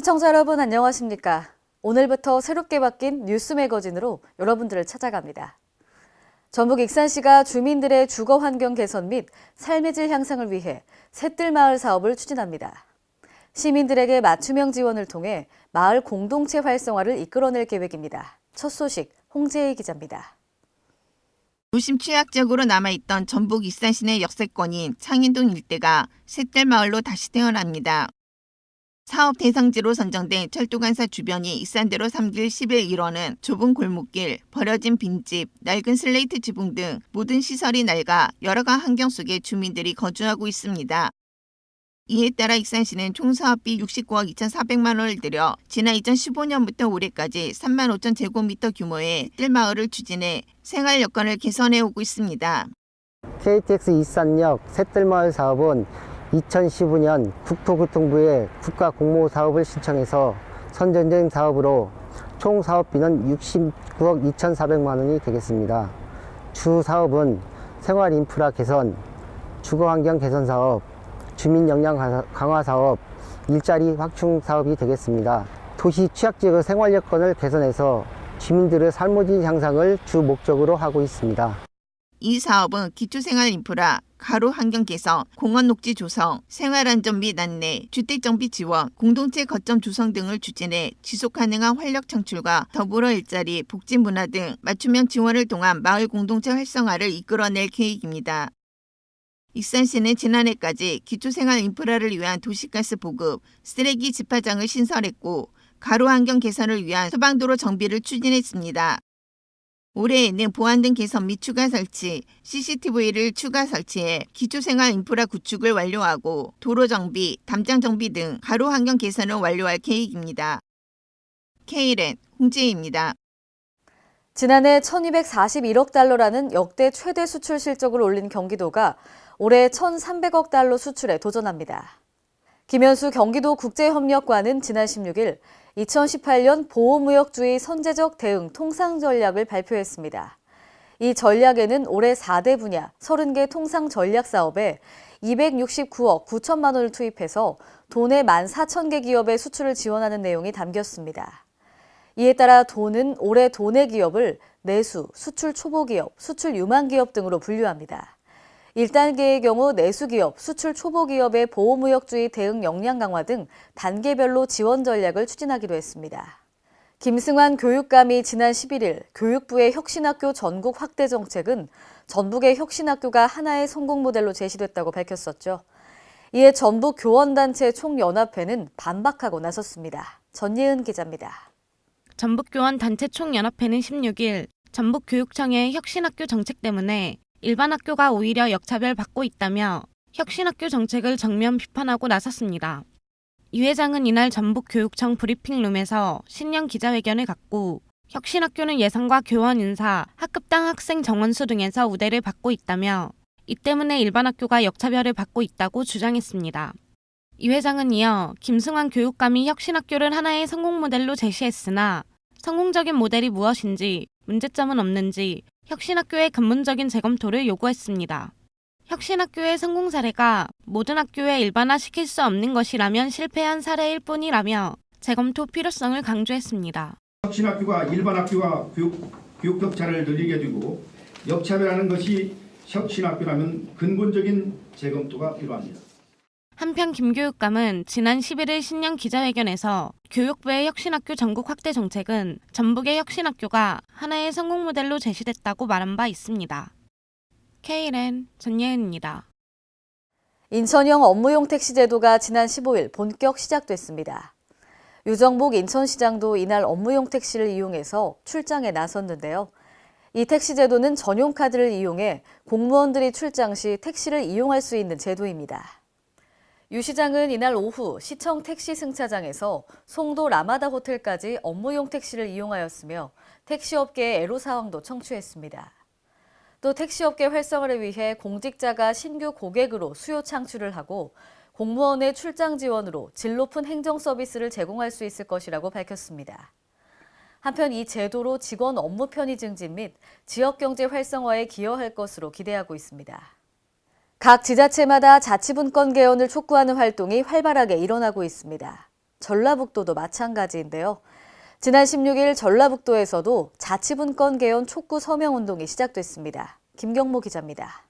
시청자 여러분 안녕하십니까? 오늘부터 새롭게 바뀐 뉴스 매거진으로 여러분들을 찾아갑니다. 전북 익산시가 주민들의 주거 환경 개선 및 삶의 질 향상을 위해 셋들 마을 사업을 추진합니다. 시민들에게 맞춤형 지원을 통해 마을 공동체 활성화를 이끌어낼 계획입니다. 첫 소식 홍재희 기자입니다. 도심 취약적으로 남아있던 전북 익산시내 역세권인 창인동 일대가 셋들 마을로 다시 태어납니다. 사업 대상지로 선정된 철도간사 주변이 익산대로 3길 11 1호는 좁은 골목길, 버려진 빈집, 낡은 슬레이트 지붕 등 모든 시설이 낡아 여러가 환경 속에 주민들이 거주하고 있습니다. 이에 따라 익산시는 총 사업비 69억 2,400만 원을 들여 지난 2015년부터 올해까지 3만 5천 제곱미터 규모의 뜰마을을 추진해 생활 여건을 개선해 오고 있습니다. KTX 이산역 셋들마을 사업은 2015년 국토교통부에 국가공모 사업을 신청해서 선정된 사업으로 총 사업비는 69억 2,400만 원이 되겠습니다. 주 사업은 생활 인프라 개선, 주거 환경 개선 사업, 주민 역량 강화 사업, 일자리 확충 사업이 되겠습니다. 도시 취약지역의 생활 여건을 개선해서 주민들의 삶의 질 향상을 주 목적으로 하고 있습니다. 이 사업은 기초생활 인프라, 가로 환경 개선, 공원 녹지 조성, 생활 안전 및 안내, 주택 정비 지원, 공동체 거점 조성 등을 추진해 지속 가능한 활력 창출과 더불어 일자리, 복지 문화 등 맞춤형 지원을 통한 마을 공동체 활성화를 이끌어낼 계획입니다. 익산시는 지난해까지 기초생활 인프라를 위한 도시가스 보급, 쓰레기 집화장을 신설했고 가로 환경 개선을 위한 소방도로 정비를 추진했습니다. 올해에는 보안 등 개선 및 추가 설치, CCTV를 추가 설치해 기초생활 인프라 구축을 완료하고 도로 정비, 담장 정비 등 가로 환경 개선을 완료할 계획입니다. K랜 홍재희입니다. 지난해 1241억 달러라는 역대 최대 수출 실적을 올린 경기도가 올해 1,300억 달러 수출에 도전합니다. 김현수 경기도 국제협력관은 지난 16일 2018년 보호무역주의 선제적 대응 통상 전략을 발표했습니다. 이 전략에는 올해 4대 분야 30개 통상 전략 사업에 269억 9천만 원을 투입해서 도내 1만 4천 개 기업의 수출을 지원하는 내용이 담겼습니다. 이에 따라 도는 올해 도내 기업을 내수, 수출 초보 기업, 수출 유망 기업 등으로 분류합니다. 1단계의 경우 내수 기업, 수출 초보 기업의 보호무역주의 대응 역량 강화 등 단계별로 지원 전략을 추진하기로 했습니다. 김승환 교육감이 지난 11일 교육부의 혁신학교 전국 확대 정책은 전북의 혁신학교가 하나의 성공 모델로 제시됐다고 밝혔었죠. 이에 전북 교원단체 총연합회는 반박하고 나섰습니다. 전예은 기자입니다. 전북 교원 단체 총연합회는 16일 전북 교육청의 혁신학교 정책 때문에 일반 학교가 오히려 역차별 받고 있다며 혁신학교 정책을 정면 비판하고 나섰습니다. 이 회장은 이날 전북 교육청 브리핑룸에서 신년 기자회견을 갖고 혁신학교는 예산과 교원 인사, 학급당 학생 정원수 등에서 우대를 받고 있다며 이 때문에 일반 학교가 역차별을 받고 있다고 주장했습니다. 이 회장은 이어 김승환 교육감이 혁신학교를 하나의 성공 모델로 제시했으나 성공적인 모델이 무엇인지 문제점은 없는지 혁신학교의 근본적인 재검토를 요구했습니다. 혁신학교의 성공 사례가 모든 학교에 일반화시킬 수 없는 것이라면 실패한 사례일 뿐이라며 재검토 필요성을 강조했습니다. 혁신학교가 일반 학교와 교육, 교육 격차를 늘리게 되고 역차별하는 것이 혁신학교라면 근본적인 재검토가 필요합니다. 한편 김 교육감은 지난 11일 신년 기자회견에서 교육부의 혁신학교 전국 확대 정책은 전북의 혁신학교가 하나의 성공 모델로 제시됐다고 말한 바 있습니다. KLN 전예은입니다. 인천형 업무용 택시 제도가 지난 15일 본격 시작됐습니다. 유정복 인천시장도 이날 업무용 택시를 이용해서 출장에 나섰는데요. 이 택시 제도는 전용 카드를 이용해 공무원들이 출장 시 택시를 이용할 수 있는 제도입니다. 유 시장은 이날 오후 시청 택시 승차장에서 송도 라마다 호텔까지 업무용 택시를 이용하였으며 택시업계의 애로 사항도 청취했습니다. 또 택시업계 활성화를 위해 공직자가 신규 고객으로 수요 창출을 하고 공무원의 출장 지원으로 질 높은 행정 서비스를 제공할 수 있을 것이라고 밝혔습니다. 한편 이 제도로 직원 업무 편의 증진 및 지역 경제 활성화에 기여할 것으로 기대하고 있습니다. 각 지자체마다 자치분권 개헌을 촉구하는 활동이 활발하게 일어나고 있습니다. 전라북도도 마찬가지인데요. 지난 16일 전라북도에서도 자치분권 개헌 촉구 서명 운동이 시작됐습니다. 김경모 기자입니다.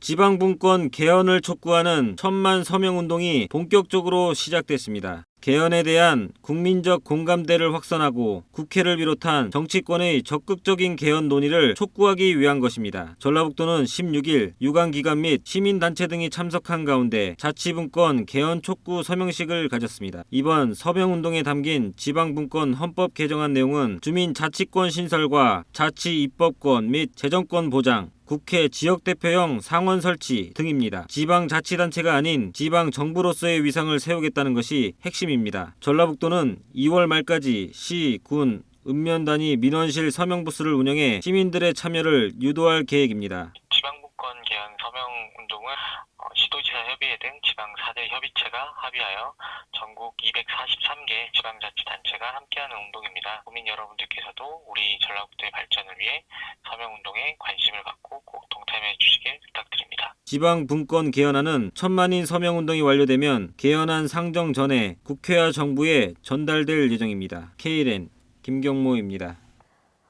지방분권 개헌을 촉구하는 천만 서명 운동이 본격적으로 시작됐습니다. 개헌에 대한 국민적 공감대를 확산하고 국회를 비롯한 정치권의 적극적인 개헌 논의를 촉구하기 위한 것입니다. 전라북도는 16일 유관기관 및 시민단체 등이 참석한 가운데 자치분권 개헌 촉구 서명식을 가졌습니다. 이번 서명운동에 담긴 지방분권 헌법 개정안 내용은 주민 자치권 신설과 자치 입법권 및 재정권 보장, 국회 지역대표형 상원 설치 등입니다. 지방자치단체가 아닌 지방정부로서의 위상을 세우겠다는 것이 핵심입니다. 전라북도는 2월 말까지 시, 군, 읍면 단위 민원실 서명 부스를 운영해 시민들의 참여를 유도할 계획입니다. 지방분권 개헌 서명 운동은 어, 시도지사 협의회 등 지방 4대 협의체가 합의하여 전국 243개 지방자치단체가 함께하는 운동입니다. 국민 여러분들께서도 우리 전라북도의 발전을 위해 서명 운동에 관심을 갖고 꼭 동참해 주시길 부탁드립니다. 지방 분권 개헌안은 천만인 서명 운동이 완료되면 개헌안 상정 전에 국회와 정부에 전달될 예정입니다. KLN 김경모입니다.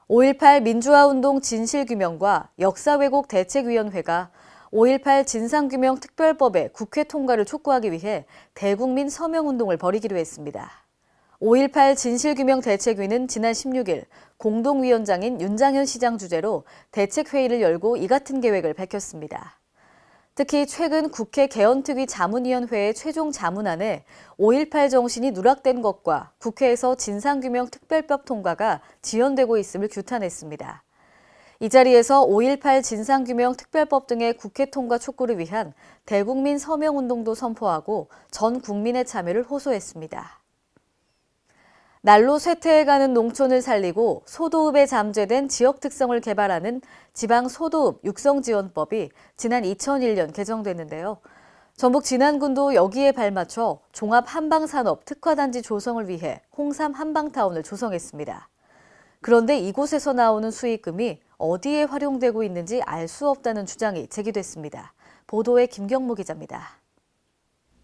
5.18 민주화운동 진실규명과 역사왜곡 대책위원회가 5.18 진상규명 특별법의 국회 통과를 촉구하기 위해 대국민 서명운동을 벌이기로 했습니다. 5.18 진실규명 대책위는 지난 16일 공동위원장인 윤장현 시장 주재로 대책회의를 열고 이 같은 계획을 밝혔습니다. 특히 최근 국회 개헌특위 자문위원회의 최종 자문안에 5.18 정신이 누락된 것과 국회에서 진상규명 특별법 통과가 지연되고 있음을 규탄했습니다. 이 자리에서 5.18 진상규명 특별법 등의 국회 통과 촉구를 위한 대국민 서명운동도 선포하고 전 국민의 참여를 호소했습니다. 날로 쇠퇴해가는 농촌을 살리고 소도읍에 잠재된 지역 특성을 개발하는 지방 소도읍 육성지원법이 지난 2001년 개정됐는데요. 전북 진안군도 여기에 발맞춰 종합 한방산업 특화단지 조성을 위해 홍삼 한방타운을 조성했습니다. 그런데 이곳에서 나오는 수익금이 어디에 활용되고 있는지 알 수 없다는 주장이 제기됐습니다. 보도에 김경무 기자입니다.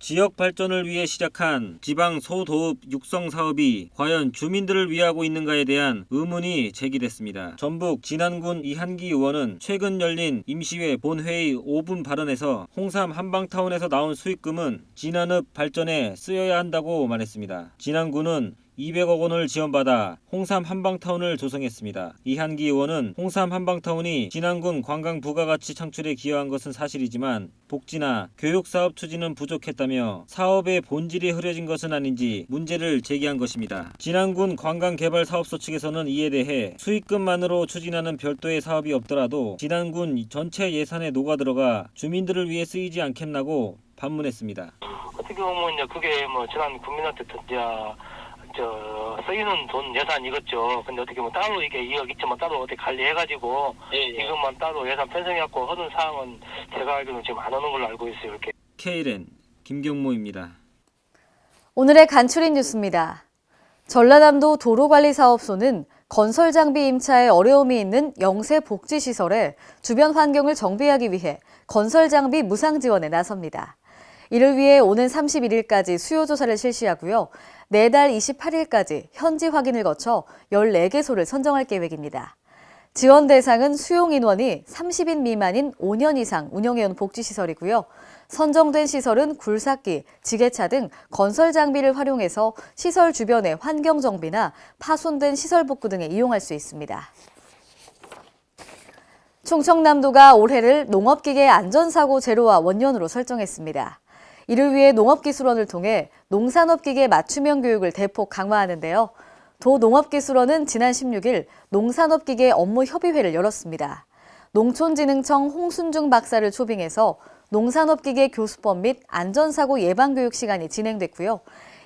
지역 발전을 위해 시작한 지방 소도읍 육성 사업이 과연 주민들을 위하고 있는가에 대한 의문이 제기됐습니다. 전북 진안군 이한기 의원은 최근 열린 임시회 본회의 5분 발언에서 홍삼 한방타운에서 나온 수익금은 진안읍 발전에 쓰여야 한다고 말했습니다. 진안군은 200억 원을 지원받아 홍삼 한방타운을 조성했습니다. 이한기 의원은 홍삼 한방타운이 진안군 관광 부가가치 창출에 기여한 것은 사실이지만 복지나 교육 사업 추진은 부족했다며 사업의 본질이 흐려진 것은 아닌지 문제를 제기한 것입니다. 진안군 관광개발사업소 측에서는 이에 대해 수익금만으로 추진하는 별도의 사업이 없더라도 진안군 전체 예산에 녹아들어가 주민들을 위해 쓰이지 않겠나고 반문했습니다. 어떻게 보면 이제 그게 뭐 지난 국민한테 이제 저 쓰이는 돈 예산이겠죠. 근데 어떻게 보면 따로 이게 2억 있지만 따로 어떻게 관리해가지고 이것만 따로 예산 편성해갖고 하는 사항은 제가 알기로는 지금 안 하는 걸로 알고 있어요. 이렇게. KLN 김경모입니다. 오늘의 간추린 뉴스입니다. 전라남도 도로관리사업소는 건설 장비 임차에 어려움이 있는 영세 복지 시설에 주변 환경을 정비하기 위해 건설 장비 무상 지원에 나섭니다. 이를 위해 오는 31일까지 수요 조사를 실시하고요. 내달 28일까지 현지 확인을 거쳐 14개소를 선정할 계획입니다. 지원 대상은 수용 인원이 30인 미만인 5년 이상 운영해온 복지시설이고요. 선정된 시설은 굴삭기, 지게차 등 건설 장비를 활용해서 시설 주변의 환경 정비나 파손된 시설 복구 등에 이용할 수 있습니다. 충청남도가 올해를 농업기계 안전사고 제로와 원년으로 설정했습니다. 이를 위해 농업기술원을 통해 농산업기계 맞춤형 교육을 대폭 강화하는데요. 도 농업기술원은 지난 16일 농산업기계 업무 협의회를 열었습니다. 농촌진흥청 홍순중 박사를 초빙해서 농산업기계 교수법 및 안전사고 예방교육 시간이 진행됐고요.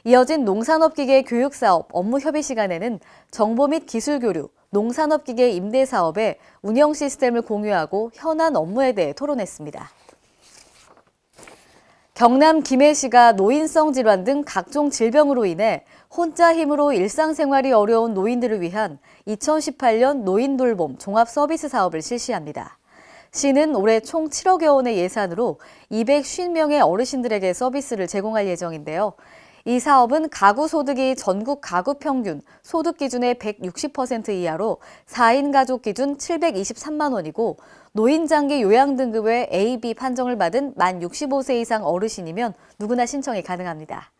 이어진 농산업기계 교육사업 업무 협의 시간에는 정보 및 기술 교류, 농산업기계 임대 사업의 운영 시스템을 공유하고 현안 업무에 대해 토론했습니다. 경남 김해시가 노인성 질환 등 각종 질병으로 인해 혼자 힘으로 일상생활이 어려운 노인들을 위한 2018년 노인 돌봄 종합 서비스 사업을 실시합니다. 시는 올해 총 7억여 원의 예산으로 250명의 어르신들에게 서비스를 제공할 예정인데요. 이 사업은 가구 소득이 전국 가구 평균 소득 기준의 160% 이하로 4인 가족 기준 723만 원이고 노인 장기 요양 등급의 A, B 판정을 받은 만 65세 이상 어르신이면 누구나 신청이 가능합니다.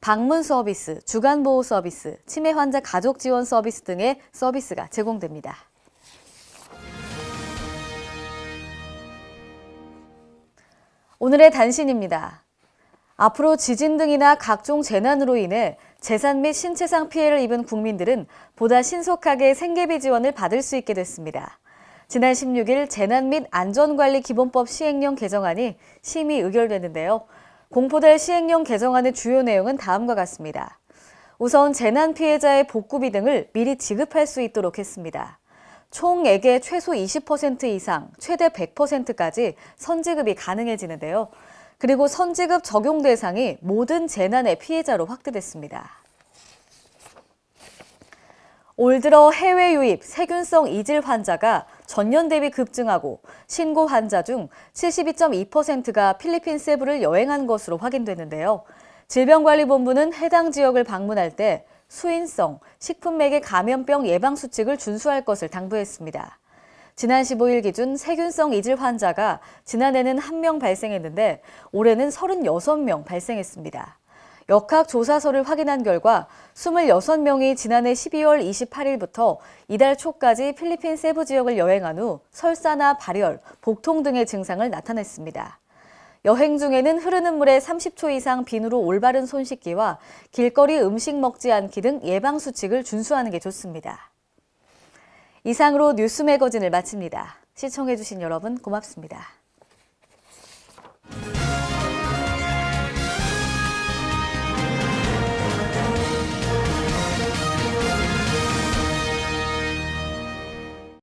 방문 서비스, 주간 보호 서비스, 치매 환자 가족 지원 서비스 등의 서비스가 제공됩니다. 오늘의 단신입니다. 앞으로 지진 등이나 각종 재난으로 인해 재산 및 신체상 피해를 입은 국민들은 보다 신속하게 생계비 지원을 받을 수 있게 됐습니다. 지난 16일 재난 및 안전관리 기본법 시행령 개정안이 심의 의결됐는데요. 공포될 시행령 개정안의 주요 내용은 다음과 같습니다. 우선 재난 피해자의 복구비 등을 미리 지급할 수 있도록 했습니다. 총액의 최소 20% 이상, 최대 100%까지 선지급이 가능해지는데요. 그리고 선지급 적용 대상이 모든 재난의 피해자로 확대됐습니다. 올 들어 해외 유입 세균성 이질 환자가 전년 대비 급증하고 신고 환자 중 72.2%가 필리핀 세부를 여행한 것으로 확인됐는데요. 질병관리본부는 해당 지역을 방문할 때 수인성, 식품매개 감염병 예방 수칙을 준수할 것을 당부했습니다. 지난 15일 기준 세균성 이질 환자가 지난해는 1명 발생했는데 올해는 36명 발생했습니다. 역학조사서를 확인한 결과 26명이 지난해 12월 28일부터 이달 초까지 필리핀 세부 지역을 여행한 후 설사나 발열, 복통 등의 증상을 나타냈습니다. 여행 중에는 흐르는 물에 30초 이상 비누로 올바른 손 씻기와 길거리 음식 먹지 않기 등 예방수칙을 준수하는 게 좋습니다. 이상으로 뉴스 매거진을 마칩니다. 시청해주신 여러분 고맙습니다.